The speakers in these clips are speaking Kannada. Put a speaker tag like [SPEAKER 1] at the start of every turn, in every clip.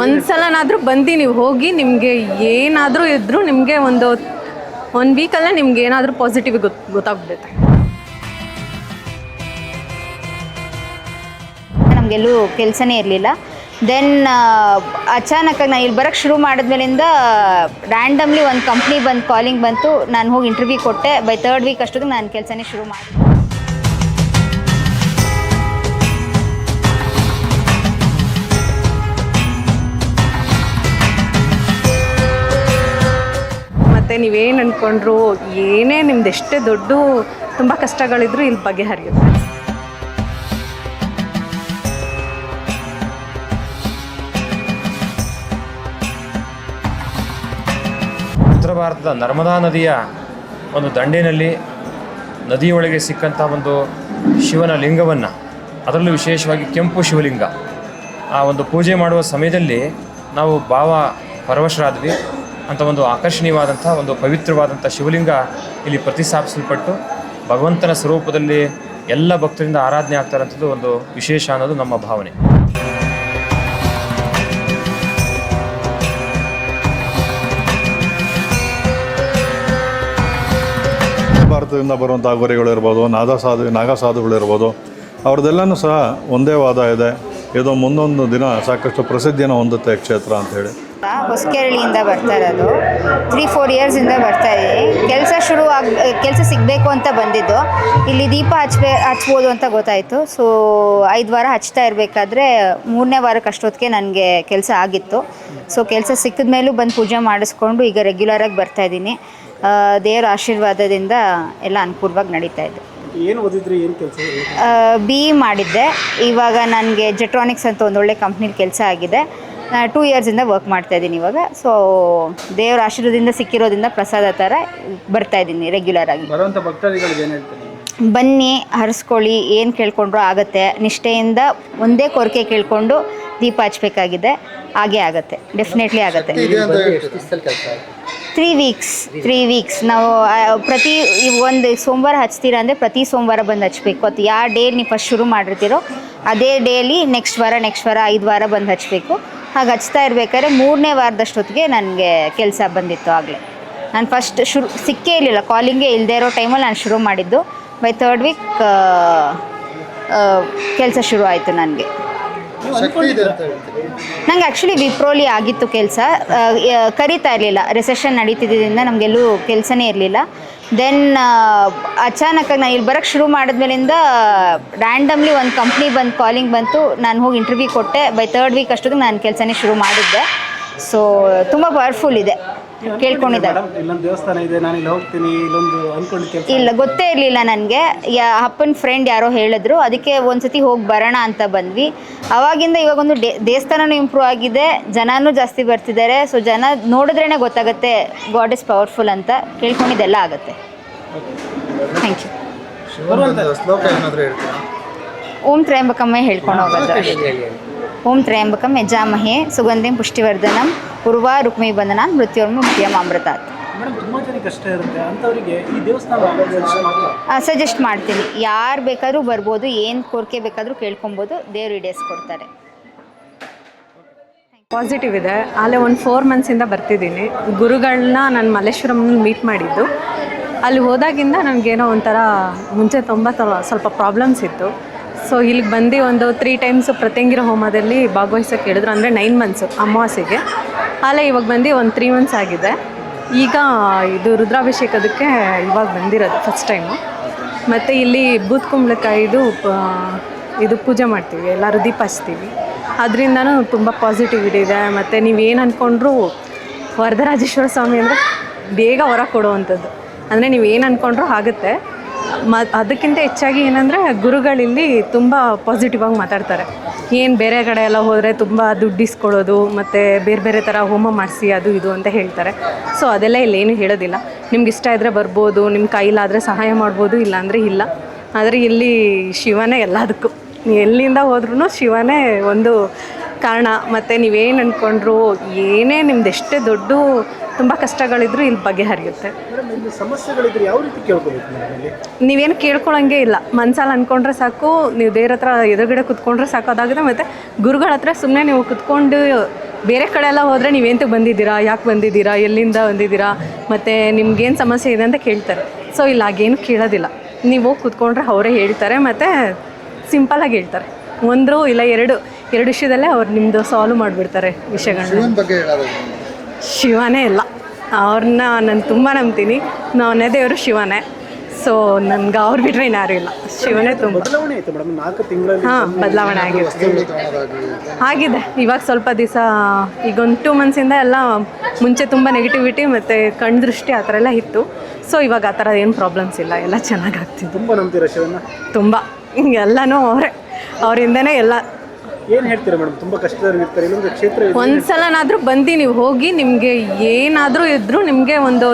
[SPEAKER 1] ಒಂದ್ಸಲನಾದರೂ ಬಂದು ನೀವು ಹೋಗಿ ನಿಮಗೆ ಏನಾದರೂ ಇದ್ದರೂ ನಿಮಗೆ ಒಂದು ಒಂದು ವೀಕಲ್ಲೇ ನಿಮ್ಗೆ ಏನಾದರೂ ಪಾಸಿಟಿವ್ ಗೊತ್ತು ಗೊತ್ತಾಗ್ಬಿಡುತ್ತೆ.
[SPEAKER 2] ನಮಗೆಲ್ಲೂ ಕೆಲಸನೇ ಇರಲಿಲ್ಲ. ದೆನ್ ಅಚಾನಕ್ಕಾಗಿ ನಾನು ಇಲ್ಲಿ ಬರೋಕ್ಕೆ ಶುರು ಮಾಡಿದ್ಮೇಲಿಂದ ರ್ಯಾಂಡಮ್ಲಿ ಒಂದು ಕಂಪ್ನಿ ಬಂದು ಕಾಲಿಂಗ್ ಬಂತು. ನಾನು ಹೋಗಿ ಇಂಟರ್ವ್ಯೂ ಕೊಟ್ಟೆ. ಬೈ ತರ್ಡ್ ವೀಕ್ ಅಷ್ಟೊತ್ತಿಗೆ ನಾನು ಕೆಲಸನೇ ಶುರು ಮಾಡಿದೆ
[SPEAKER 1] ಮತ್ತು ನೀವೇನು ಅಂದ್ಕೊಂಡ್ರು ಏನೇ ನಿಮ್ದು ಎಷ್ಟೇ ದೊಡ್ಡ ತುಂಬ ಕಷ್ಟಗಳಿದ್ರು ಇಲ್ಲಿ ಬಗೆಹರಿಯುತ್ತೆ.
[SPEAKER 3] ಉತ್ತರ ಭಾರತದ ನರ್ಮದಾ ನದಿಯ ಒಂದು ದಂಡೆಯಲ್ಲಿ ನದಿಯೊಳಗೆ ಸಿಕ್ಕಂಥ ಒಂದು ಶಿವನ ಲಿಂಗವನ್ನು, ಅದರಲ್ಲೂ ವಿಶೇಷವಾಗಿ ಕೆಂಪು ಶಿವಲಿಂಗ, ಆ ಒಂದು ಪೂಜೆ ಮಾಡುವ ಸಮಯದಲ್ಲಿ ನಾವು ಭಾವ ಪರವಶರಾದ್ವಿ. ಅಂತ ಒಂದು ಆಕರ್ಷಣೀಯವಾದಂಥ ಒಂದು ಪವಿತ್ರವಾದಂಥ ಶಿವಲಿಂಗ ಇಲ್ಲಿ ಪ್ರತಿಷ್ಠಾಪಿಸಲ್ಪಟ್ಟು ಭಗವಂತನ ಸ್ವರೂಪದಲ್ಲಿ ಎಲ್ಲ ಭಕ್ತರಿಂದ ಆರಾಧನೆ ಆಗ್ತಾರಂಥದ್ದು ಒಂದು ವಿಶೇಷ ಅನ್ನೋದು ನಮ್ಮ ಭಾವನೆ.
[SPEAKER 4] ಭಾರತದಿಂದ ಬರುವಂಥ ಗೊರೆಗಳಿರ್ಬೋದು ನಾದ ಸಾಧು, ನಾಗ ಸಾಧುಗಳಿರ್ಬೋದು ಅವ್ರದ್ದೆಲ್ಲನೂ ಸಹ ಒಂದೇ ವಾದ ಇದೆ. ಇದು ಮುಂದೊಂದು ದಿನ ಸಾಕಷ್ಟು ಪ್ರಸಿದ್ಧಿಯನ್ನು ಹೊಂದುತ್ತೆ ಕ್ಷೇತ್ರ ಅಂಥೇಳಿ
[SPEAKER 2] ಹೊಸಕೆರಳಿಯಿಂದ ಬರ್ತಾ ಇರೋದು. ತ್ರೀ ಫೋರ್ ಇಯರ್ಸಿಂದ ಬರ್ತಾ ಕೆಲಸ ಶುರು ಆಗ ಕೆಲಸ ಸಿಗಬೇಕು ಅಂತ ಬಂದಿದ್ದು. ಇಲ್ಲಿ ದೀಪ ಹಚ್ಬೇ ಹಚ್ಬೋದು ಅಂತ ಗೊತ್ತಾಯಿತು. ಸೊ ಐದು ವಾರ ಹಚ್ತಾ ಇರಬೇಕಾದ್ರೆ ಮೂರನೇ ವಾರಕ್ಕೆ ಅಷ್ಟೊತ್ತಿಗೆ ನನಗೆ ಕೆಲಸ ಆಗಿತ್ತು. ಸೊ ಕೆಲಸ ಸಿಕ್ಕಿದ ಮೇಲೂ ಬಂದು ಪೂಜೆ ಮಾಡಿಸ್ಕೊಂಡು ಈಗ ರೆಗ್ಯುಲರಾಗಿ ಬರ್ತಾ ಇದ್ದೀನಿ. ದೇವರ ಆಶೀರ್ವಾದದಿಂದ ಎಲ್ಲ ಅನುಕೂಲವಾಗಿ ನಡೀತಾ ಇದೆ.
[SPEAKER 5] ಏನು ಓದಿದ್ರಿ ಏನು ಕೆಲಸ?
[SPEAKER 2] ಬಿ ಇ ಮಾಡಿದ್ದೆ. ಇವಾಗ ನನಗೆ ಜೆಟ್ರಾನಿಕ್ಸ್ ಅಂತ ಒಂದು ಒಳ್ಳೆ ಕಂಪ್ನಿಲಿ ಕೆಲಸ ಆಗಿದೆ. ಟೂ ಇಯರ್ಸಿಂದ ವರ್ಕ್ ಮಾಡ್ತಾ ಇದ್ದೀನಿ ಇವಾಗ. ಸೊ ದೇವರ ಆಶೀರ್ವಾದದಿಂದ ಸಿಕ್ಕಿರೋದ್ರಿಂದ ಪ್ರಸಾದ ಥರ ಬರ್ತಾ ಇದ್ದೀನಿ ರೆಗ್ಯುಲರ್ ಆಗಿ.
[SPEAKER 5] ಬರುವಂಥ ಭಕ್ತಾದಿಗಳಿಗೆ ಏನು ಹೇಳ್ತೀನಿ
[SPEAKER 2] ಬನ್ನಿ ಹರಿಸ್ಕೊಳ್ಳಿ ಏನು ಕೇಳ್ಕೊಂಡ್ರೂ ಆಗುತ್ತೆ. ನಿಷ್ಠೆಯಿಂದ ಒಂದೇ ಕೋರಿಕೆ ಕೇಳಿಕೊಂಡು ದೀಪ ಹಚ್ಬೇಕಾಗಿದೆ. ಹಾಗೇ ಆಗುತ್ತೆ. ಡೆಫಿನೆಟ್ಲಿ ಆಗುತ್ತೆ. ತ್ರೀ ವೀಕ್ಸ್ ತ್ರೀ ವೀಕ್ಸ್ ನಾವು ಪ್ರತಿ ಈ ಒಂದು ಸೋಮವಾರ ಹಚ್ತೀರ ಅಂದರೆ ಪ್ರತಿ ಸೋಮವಾರ ಬಂದು ಹಚ್ಬೇಕು. ಅದು ಯಾವ ಡೇ ನೀವು ಫಸ್ಟ್ ಶುರು ಮಾಡಿರ್ತೀರೋ ಅದೇ ಡೇಲಿ ನೆಕ್ಸ್ಟ್ ವಾರ ನೆಕ್ಸ್ಟ್ ವಾರ ಐದು ವಾರ ಬಂದು ಹಚ್ಚಬೇಕು ಹಾಗೆ ಹಚ್ತಾ ಇರಬೇಕಾದ್ರೆ ಮೂರನೇ ವಾರದಷ್ಟೊತ್ತಿಗೆ ನನಗೆ ಕೆಲಸ ಬಂದಿತ್ತು ಆಗಲೇ. ನಾನು ಫಸ್ಟ್ ಶುರು ಸಿಕ್ಕೇ ಇರಲಿಲ್ಲ ಕಾಲಿಂಗೇ ಇಲ್ಲದೆ ಇರೋ ಟೈಮಲ್ಲಿ ನಾನು ಶುರು ಮಾಡಿದ್ದು. ಬೈ ತರ್ಡ್ ವೀಕ್ ಕೆಲಸ ಶುರು ಆಯಿತು ನನಗೆ. ನಂಗೆ ಆ್ಯಕ್ಚುಲಿ ವಿಪ್ರೋಲಿ ಆಗಿತ್ತು ಕೆಲಸ. ಕರೀತಾ ಇರಲಿಲ್ಲ. ರಿಸೆಷನ್ ನಡೀತಿದ್ದರಿಂದ ನಮಗೆಲ್ಲೂ ಕೆಲಸನೇ ಇರಲಿಲ್ಲ. ದೆನ್ ಅಚಾನಕ್ಕಾಗಿ ನಾನು ಇಲ್ಲಿ ಬರೋಕ್ಕೆ ಶುರು ಮಾಡಿದ್ಮೇಲಿಂದ ರ್ಯಾಂಡಮ್ಲಿ ಒಂದು ಕಂಪ್ನಿ ಬಂದು ಕಾಲಿಂಗ್ ಬಂತು. ನಾನು ಹೋಗಿ ಇಂಟರ್ವ್ಯೂ ಕೊಟ್ಟೆ. ಬೈ ತರ್ಡ್ ವೀಕ್ ಅಷ್ಟೊತ್ತಿಗೆ ನಾನು ಕೆಲಸನೇ ಶುರು ಮಾಡಿದ್ದೆ. ಸೊ ತುಂಬ ಪವರ್ಫುಲ್ ಇದೆ. ಕೇಳ್ಕೊಂಡಿದ್ದಾರೆ.
[SPEAKER 5] ಮೇಡಮ್ ಇಲ್ಲೊಂದು ದೇವಸ್ಥಾನ ಇದೆ ನಾನು ಇಲ್ಲಿ ಹೋಗ್ತೀನಿ ಇಲ್ಲೊಂದು ಅನ್ಕೊಂಡು
[SPEAKER 2] ಇಲ್ಲ ಗೊತ್ತೇ ಇರಲಿಲ್ಲ ನನಗೆ. ಯಾ ಅಪ್ಪನ ಫ್ರೆಂಡ್ ಯಾರೋ ಹೇಳಿದ್ರು ಅದಕ್ಕೆ ಒಂದ್ಸತಿ ಹೋಗಿ ಬರೋಣ ಅಂತ ಬಂದ್ವಿ. ಅವಾಗಿಂದ ಇವಾಗ ಒಂದು ಡೆ ದೇವಸ್ಥಾನನೂ ಇಂಪ್ರೂವ್ ಆಗಿದೆ ಜನನೂ ಜಾಸ್ತಿ ಬರ್ತಿದ್ದಾರೆ ಸೊ ಜನ ನೋಡಿದ್ರೇ ಗೊತ್ತಾಗುತ್ತೆ ಗಾಡ್ ಇಸ್ ಪವರ್ಫುಲ್ ಅಂತ ಕೇಳ್ಕೊಂಡಿದ್ದೆಲ್ಲ ಆಗುತ್ತೆ. ಥ್ಯಾಂಕ್ ಯು
[SPEAKER 6] ಶ್ಲೋಕ ಏನಾದರೂ ಹೇಳ್ತೀರಾ?
[SPEAKER 2] ಓಂ ತ್ರಯಂಬಕಮ್ಮೆ ಹೇಳ್ಕೊಂಡು ಹೋಗೋದು. ಓಂ ತ್ರಯಂಬಕಂ ಯಜಾಮಹೇ ಸುಗಂಧಿಂ ಪುಷ್ಟಿವರ್ಧನಂ ಪೂರ್ವ ರುಕ್ಮಿ ಬಂಧನ ಮೃತ್ಯೋರ್ಮ ಮುಖ್ಯಂ ಅಮೃತಾತ್. ಸಜೆಸ್ಟ್ ಮಾಡ್ತೀನಿ. ಯಾರು ಬೇಕಾದ್ರೂ ಬರ್ಬೋದು ಏನು ಕೋರಿಕೆ ಬೇಕಾದರೂ ಕೇಳ್ಕೊಬೋದು ದೇವ್ರು ಈಡೇರಿಸ್ಕೊಡ್ತಾರೆ
[SPEAKER 1] ಪಾಸಿಟಿವ್ ಇದೆ. ಅಲ್ಲೇ ಒಂದು ಫೋರ್ ಮಂತ್ಸಿಂದ ಬರ್ತಿದ್ದೀನಿ. ಗುರುಗಳನ್ನ ನಾನು ಮಲ್ಲೇಶ್ವರಮ್ನಲ್ಲಿ ಮೀಟ್ ಮಾಡಿದ್ದು. ಅಲ್ಲಿ ಹೋದಾಗಿಂದ ನನಗೇನೋ ಒಂಥರ ಮುಂಚೆ ತುಂಬ ತ- ಸ್ವಲ್ಪ ಪ್ರಾಬ್ಲಮ್ಸ್ ಇತ್ತು. ಸೊ ಇಲ್ಲಿಗೆ ಬಂದು ಒಂದು ತ್ರೀ ಟೈಮ್ಸ್ ಪ್ರತ್ಯಂಗಿರ ಹೋಮದಲ್ಲಿ ಭಾಗವಹಿಸೋಕೆ ಹೇಳಿದ್ರು. ಅಂದರೆ ನೈನ್ ಮಂತ್ಸು ಅಮಾವಾಸ್ಯೆಗೆ. ಅಲ್ಲೇ ಇವಾಗ ಬಂದು ಒಂದು ತ್ರೀ ಮಂತ್ಸ್ ಆಗಿದೆ. ಈಗ ಇದು ರುದ್ರಾಭಿಷೇಕದಕ್ಕೆ ಇವಾಗ ಬಂದಿರೋದು ಫಸ್ಟ್ ಟೈಮು ಮತ್ತು ಇಲ್ಲಿ ಬೂತ್ ಕುಂಬಳಕಾಯಿದು ಇದು ಪೂಜೆ ಮಾಡ್ತೀವಿ. ಎಲ್ಲರೂ ದೀಪ ಹಚ್ತೀವಿ. ಅದರಿಂದನೂ ತುಂಬ ಪಾಸಿಟಿವಿಟಿ ಇದೆ. ಮತ್ತು ನೀವೇನು ಅಂದ್ಕೊಂಡ್ರೂ ವರದರಾಜೇಶ್ವರ ಸ್ವಾಮಿ ಅಂದರೆ ಬೇಗ ಹೊರ ಕೊಡುವಂಥದ್ದು. ಅಂದರೆ ನೀವು ಏನು ಅಂದ್ಕೊಂಡ್ರೂ ಆಗುತ್ತೆ ಮ ಅದಕ್ಕಿಂತ ಹೆಚ್ಚಾಗಿ ಏನಂದರೆ ಗುರುಗಳಿಲ್ಲಿ ತುಂಬ ಪಾಸಿಟಿವ್ ಆಗಿ ಮಾತಾಡ್ತಾರೆ. ಏನು ಬೇರೆ ಕಡೆ ಎಲ್ಲ ಹೋದರೆ ತುಂಬ ದುಡ್ಡು ಇಸ್ಕೊಳ್ಳೋದು, ಮತ್ತು ಬೇರೆ ಬೇರೆ ಥರ ಹೋಮ ಮಾಡಿಸಿ, ಅದು ಇದು ಅಂತ ಹೇಳ್ತಾರೆ. ಸೊ ಅದೆಲ್ಲ ಇಲ್ಲೇನು ಹೇಳೋದಿಲ್ಲ. ನಿಮ್ಗೆ ಇಷ್ಟ ಇದ್ದರೆ ಬರ್ಬೋದು ನಿಮ್ಮ ಕೈಲಾದರೆ ಸಹಾಯ ಮಾಡ್ಬೋದು, ಇಲ್ಲಾಂದರೆ ಇಲ್ಲ. ಆದರೆ ಇಲ್ಲಿ ಶಿವನೇ ಎಲ್ಲದಕ್ಕೂ. ಎಲ್ಲಿಂದ ಹೋದ್ರೂ ಶಿವನೇ ಒಂದು ಕಾರಣ. ಮತ್ತು ನೀವೇನು ಅಂದ್ಕೊಂಡ್ರು ಏನೇ ನಿಮ್ದು ಎಷ್ಟೇ ದೊಡ್ಡ ತುಂಬ ಕಷ್ಟಗಳಿದ್ರು ಇಲ್ಲಿ ಬಗೆಹರಿಯುತ್ತೆ.
[SPEAKER 5] ಸಮಸ್ಯೆಗಳಿದ್ರೆ ಯಾವ ರೀತಿ ಕೇಳ್ಕೊಬೇಕು
[SPEAKER 1] ನೀವೇನು ಕೇಳ್ಕೊಳಂಗೆ ಇಲ್ಲ. ಮನ್ಸಲ್ಲಿ ಅಂದ್ಕೊಂಡ್ರೆ ಸಾಕು ನೀವು ದೇವ್ರ ಹತ್ರ ಎದುರುಗಡೆ ಕುತ್ಕೊಂಡ್ರೆ ಸಾಕು ಅದಾಗುತ್ತೆ ಮತ್ತು ಗುರುಗಳ ಹತ್ರ ಸುಮ್ಮನೆ ನೀವು ಕುತ್ಕೊಂಡು ಬೇರೆ ಕಡೆ ಎಲ್ಲ ಹೋದರೆ ನೀವೇಂತಕ್ಕೆ ಬಂದಿದ್ದೀರಾ ಯಾಕೆ ಬಂದಿದ್ದೀರಾ ಎಲ್ಲಿಂದ ಬಂದಿದ್ದೀರಾ ಮತ್ತು ನಿಮ್ಗೇನು ಸಮಸ್ಯೆ ಇದೆ ಅಂತ ಕೇಳ್ತಾರೆ. ಸೊ ಇಲ್ಲ ಹಾಗೇನು ಕೇಳೋದಿಲ್ಲ. ನೀವು ಹೋಗಿ ಕುತ್ಕೊಂಡ್ರೆ ಅವರೇ ಹೇಳ್ತಾರೆ ಮತ್ತು ಸಿಂಪಲಾಗಿ ಹೇಳ್ತಾರೆ. ಒಂದು ಇಲ್ಲ ಎರಡು ಎರಡು ವಿಷಯದಲ್ಲೇ ಅವ್ರು ನಿಮ್ಮದು ಸಾಲ್ವ್ ಮಾಡಿಬಿಡ್ತಾರೆ ವಿಷಯಗಳನ್ನ ಶಿವನೇ ಇಲ್ಲ. ಅವ್ರನ್ನ ನಾನು ತುಂಬ ನಂಬ್ತೀನಿ. ನಾನೇ ದೇವರು ಶಿವನೇ. ಸೊ ನನ್ಗೆ ಅವ್ರು ಬಿಟ್ಟರೆ ಇನ್ಯಾರು ಇಲ್ಲ. ಶಿವನೇ ತುಂಬ.
[SPEAKER 5] ಬದಲಾವಣೆ ಆಯ್ತು ಮೇಡಮ್. ನಾಲ್ಕು ತಿಂಗಳಲ್ಲಿ
[SPEAKER 1] ಹಾಂ ಬದಲಾವಣೆ ಆಗಿದೆ. ಆಗಿದೆ. ಇವಾಗ ಸ್ವಲ್ಪ ದಿವಸ ಈಗ ಒಂದು ಟೂ ಮಂತ್ಸಿಂದ ಎಲ್ಲ ಮುಂಚೆ ತುಂಬ ನೆಗೆಟಿವಿಟಿ ಮತ್ತು ಕಣ್ಣು ದೃಷ್ಟಿ ಆ ಥರ ಎಲ್ಲ ಇತ್ತು. ಸೊ ಇವಾಗ ಆ ಥರ ಏನು ಪ್ರಾಬ್ಲಮ್ಸ್ ಇಲ್ಲ. ಎಲ್ಲ ಚೆನ್ನಾಗಿ ಆಗ್ತಿದ್ದು
[SPEAKER 5] ತುಂಬ ನಂಬ್ತೀರಾ ಶಿವನ
[SPEAKER 1] ತುಂಬ. ಎಲ್ಲನೂ ಅವರೇ. ಅವರಿಂದನೇ ಎಲ್ಲ
[SPEAKER 5] ಏನು ಹೇಳ್ತೀರಾ ಮೇಡಮ್? ತುಂಬ ಕಷ್ಟದಲ್ಲಿ ಇರ್ತಾರೆ ಇಲ್ಲೊಂದು ಕ್ಷೇತ್ರ ಇದೆ
[SPEAKER 1] ಒಂದ್ಸಲನಾದರೂ ಬಂದು ನೀವು ಹೋಗಿ ನಿಮಗೆ ಏನಾದರೂ ಇದ್ರು ನಿಮಗೆ ಒಂದು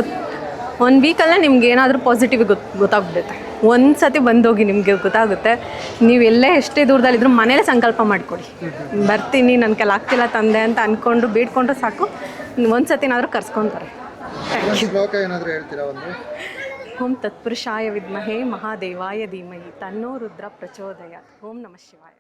[SPEAKER 1] ಒಂದು ವೀಕಲ್ಲೇ ನಿಮ್ಗೆ ಏನಾದರೂ ಪಾಸಿಟಿವ್ ಗೊತ್ ಗೊತ್ತಾಗ್ಬಿಡುತ್ತೆ. ಒಂದ್ಸತಿ ಬಂದೋಗಿ ನಿಮಗೆ ಗೊತ್ತಾಗುತ್ತೆ. ನೀವು ಎಲ್ಲೇ ಎಷ್ಟೇ ದೂರದಲ್ಲಿದ್ದರೂ ಮನೇಲೇ ಸಂಕಲ್ಪ ಮಾಡಿಕೊಡಿ. ಬರ್ತೀನಿ ನನ್ನ ಕೆಲ ಆಗ್ತಿಲ್ಲ ತಂದೆ ಅಂತ ಅಂದ್ಕೊಂಡು ಬೇಡ್ಕೊಂಡ್ರೆ ಸಾಕು. ಒಂದು ಸತಿನಾದರೂ ಕರ್ಸ್ಕೊತಾರೆ. ಥ್ಯಾಂಕ್ ಯು
[SPEAKER 6] ಶ್ಲೋಕ ಏನಾದರೂ ಹೇಳ್ತೀರಾ ಒಂದು?
[SPEAKER 1] ಓಂ ತತ್ಪುರುಷಾಯ ವಿದ್ಮಹೇ ಮಹಾದೇವಾಯ ಧೀಮಹಿ ತನ್ನೋ ರುದ್ರ ಪ್ರಚೋದಯ ಓಂ ನಮಃ ಶಿವಾಯ.